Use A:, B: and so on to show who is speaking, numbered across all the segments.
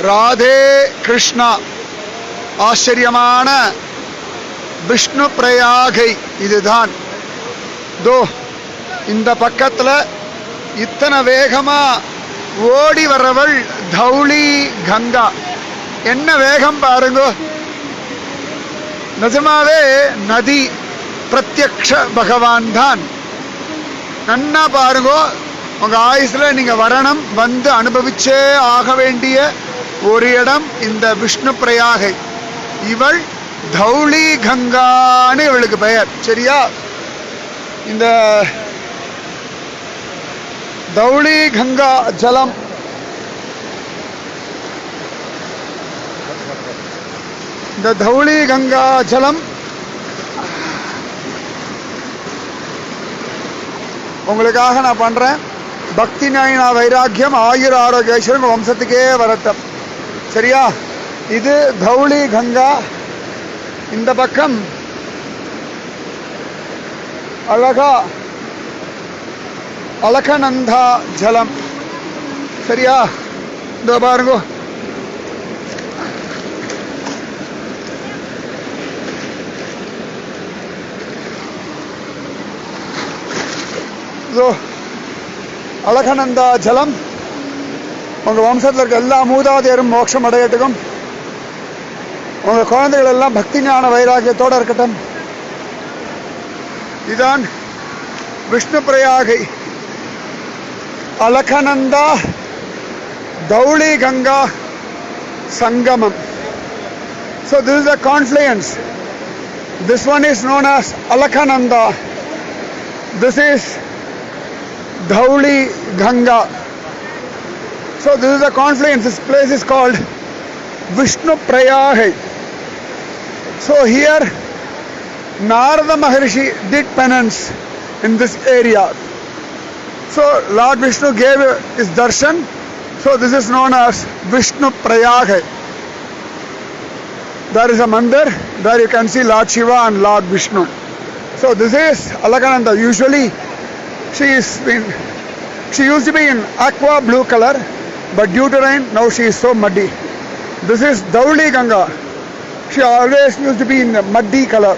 A: ராதே கிருஷ்ணா. ஆச்சரியமான விஷ்ணு பிரயாகை இதுதான். தோ இந்த பக்கத்தில் இத்தனை வேகமாக ஓடி வர்றவள் தௌளி கங்கா. என்ன வேகம் பாருங்க. நிஜமாவே நதி பிரத்யக்ஷ பகவான் தான். நன்னா பாருங்க உங்க ஆயுசுல நீங்கள் வரணும் வந்து அனுபவிச்சே ஆக வேண்டிய ஒரு இடம் இந்த விஷ்ணு பிரயாகை. இவள் தௌளி கங்கான்னு இவளுக்கு பெயர். சரியா? இந்த தௌளி கங்கா ஜலம். இந்த தௌளி கங்கா ஜலம். உங்களுக்காக நான் பண்றேன். பக்தி நாயினா வைராக்கியம் ஆயுர் ஆரோக்கியேஸ்வரன் வம்சத்துக்கே வரட்டும். சரியா? இது தௌளி கங்கா. இந்த பக்கம். அழகா. அலகநந்தா ஜலம். சரியா? இந்த பாருங்க. இதோ. அழகநந்தா ஜலம். உங்கள் வம்சத்தில் இருக்க எல்லா மூதாதையரும் மோட்சம் அடையட்டுக்கும். உங்கள் குழந்தைகள் எல்லாம் பக்தி ஞான வைராகியத்தோடு இருக்கட்டும். இதான் விஷ்ணு பிரயாகை. அலகநந்தா தௌளி கங்கா சங்கமம். So this is the confluence this one is known as Alaknanda. This is Dhauli Ganga. So this is the confluence. This place is called Vishnu Prayagai. So here Narada Maharishi did penance in this area. So Lord Vishnu gave his darshan. So this is known as Vishnu Prayagai. There is a mandir. There you can see Lord Shiva and Lord Vishnu. So this is Alakananda. Usually she is she used to be in aqua blue color, but due to rain now she is so muddy. This is Dauli Ganga. She always used to be in muddy color.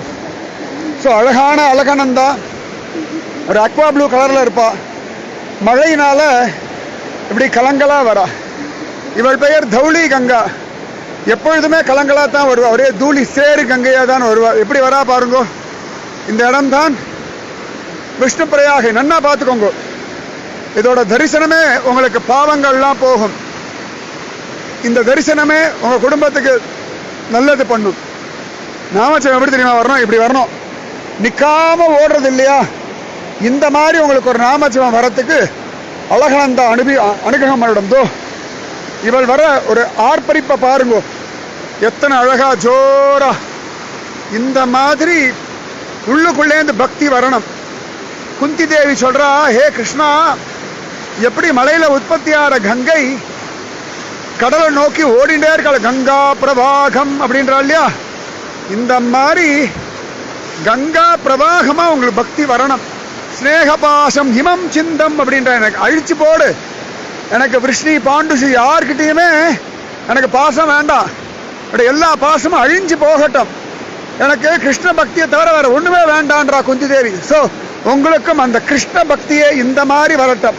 A: So அழகான அழகானந்தா ஒரு Aqua blue கலரில் இருப்பா. மழையினால் இப்படி கலங்களாக வரா. இவள் பெயர் தௌளி கங்கா எப்பொழுதுமே கலங்களாக தான் வருவா. ஒரே தூளி சேரு கங்கையாக தான் வருவா. எப்படி வரா பாருங்கோ. இந்த இடம்தான் விஷ்ணு பிரயாகை நன்னா பார்த்துக்கோங்க. இதோட தரிசனமே உங்களுக்கு பாவங்கள்லாம் போகும். இந்த தரிசனமே உங்கள் குடும்பத்துக்கு நல்லது பண்ணும். நாமச்சம் எப்படி தெரியுமா வரணும்? இப்படி வரணும். நிற்காம ஓடுறது இல்லையா? இந்த மாதிரி உங்களுக்கு ஒரு நாமச்சிவம் வரத்துக்கு அழகானந்த அனுபி அனுகிரகம் பண்ணிடந்தோ இவள் வர ஒரு ஆர்ப்பரிப்பை பாருங்க. எத்தனை அழகா ஜோரா. இந்த மாதிரி உள்ளுக்குள்ளேந்து பக்தி வரணும். குந்தி தேவி சொல்றா ஹே கிருஷ்ணா எப்படி மலையில் உற்பத்தியாகிற கங்கை? கடலை நோக்கி ஓடிண்டே இருக்காள் கங்கா பிரவாகம் அப்படின்றா இல்லையா? இந்த மாதிரி கங்கா பிரபாகமாக உங்களுக்கு பக்தி வரணும். ஸ்னேகபாசம் ஹிமம் சிந்தம் அப்படின்ற எனக்கு அழிச்சு போடு. எனக்கு விஷ்ணி பாண்டுசி யார்கிட்டேயுமே எனக்கு பாசம் வேண்டாம். அப்படி எல்லா பாசமும் அழிஞ்சு போகட்டும். எனக்கு கிருஷ்ண பக்தியை தவிர வேறு ஒன்றுமே வேண்டான்றா குந்தி தேவி ஸோ உங்களுக்கும் அந்த கிருஷ்ண பக்தியே இந்த மாதிரி வரட்டும்.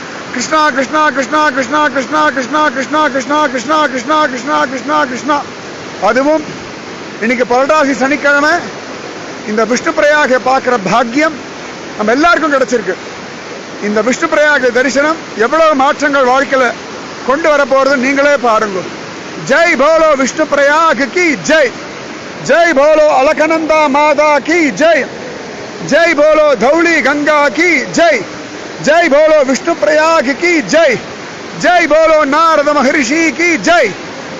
A: கிருஷ்ணா கிருஷ்ணா கிருஷ்ணா கிருஷ்ணா கிருஷ்ணா கிருஷ்ணா கிருஷ்ணா கிருஷ்ணா கிருஷ்ணா கிருஷ்ணா கிருஷ்ணா கிருஷ்ணா கிருஷ்ணா அதுவும் இன்னைக்கு புரட்டாசி சனிக்கிழமை இந்த விஷ்ணு பிரயாகை பார்க்குற பாக்கியம் நம்ம எல்லாருக்கும் கிடைச்சிருக்கு இந்த விஷ்ணு பிரயாக தரிசனம் எவ்வளவு மாற்றங்கள் வாழ்க்கையில் கொண்டு வர போகிறது நீங்களே பாருங்க ஜெய் போலோ விஷ்ணு பிரயாக கி ஜெய் ஜெய் போலோ அலகநந்தா மாதா கி ஜெய் ஜெய் போலோ தௌளி கங்கா கி ஜெய் ஜெய் போலோ விஷ்ணு பிரயாகிக்கு கி ஜெய் ஜெய் போலோ நாரத மகரிஷி கி ஜெய்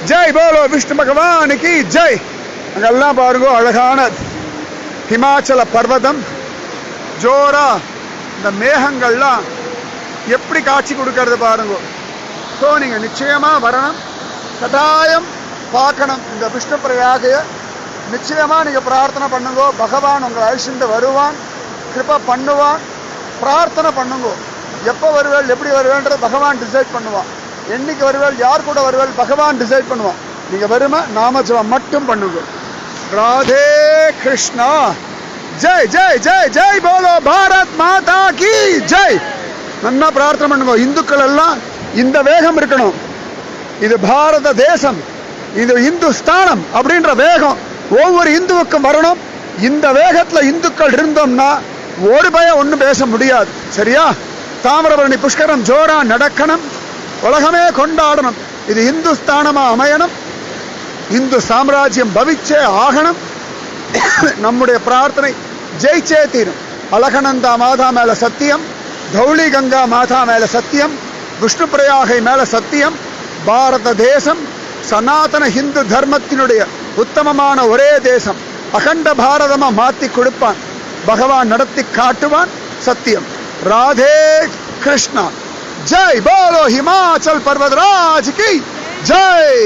A: ஜெய் போலோ விஷ்ணு பகவான் கி ஜெய் அங்கெல்லாம் பாருங்க அழகான ஹிமாச்சல பர்வதம் ஜோரா இந்த மேகங்கள்லாம் எப்படி காட்சி கொடுக்கறது பாருங்க. ஸோ நீங்க நிச்சயமா வரணும் கட்டாயம் பார்க்கணும் இந்த விஷ்ணு பிரயாகைய. நிச்சயமா நீங்க பிரார்த்தனை பண்ணுங்க பகவான் உங்கள் அழிச்சுட்டு வருவான் கிருபா பண்ணுவான் பிரார்த்தனை பண்ணுங்க. எப்போ வருவேள் எப்படி வருவேன்றது பகவான் டிசைட் பண்ணுவான். என்னைக்கு வருவேள் யார் கூட வருவேள் பகவான் டிசைட் பண்ணுவான். நீங்க வரும நாமஜபம் மட்டும் பண்ணுங்க. ராதே கிருஷ்ணா. ஜெய் ஜெய் ஜெய் ஜெய் போலோ பாரத் மாதா கி ஜெய். நல்லா பிரார்த்தனை பண்ணுங்க. இந்துக்கள் எல்லாம் இந்த வேகம் இருக்கணும். இது பாரத தேசம். இது இந்துஸ்தானம் அப்படின்ற வேகம். ஒவ்வொரு இந்துவுக்கும் வரணும். இந்த வேகத்துல இந்துக்கள் இருந்தோம்னா ஒரு பயம் ஒன்றும் பேச முடியாது. சரியா? தாமிரபரணி புஷ்கரம் ஜோரா நடக்கணும். உலகமே கொண்டாடணும். இது இந்துஸ்தானமா அமையணும். இந்து சாம்ராஜ்யம் பவிச்சே ஆகணும். நம்முடைய பிரார்த்தனை ஜெயிச்சே தீரும். அலகனந்தா மாதா மேல சத்தியம். தௌளி கங்கா மாதா மேல சத்தியம். விஷ்ணு பிரயாகை மேல சத்தியம். பாரத தேசம் சனாதன ஹிந்து தர்மத்தினுடைய உத்தமமான ஒரே தேசம். அகண்ட பாரதமா மாத்தி கொடுப்பான். பகவான் நடத்தி காட்டுவான் சத்தியம் ராதே கிருஷ்ணா ஜெய் போலோ ஹிமாச்சல் பர்வதராஜ் கி ஜெய்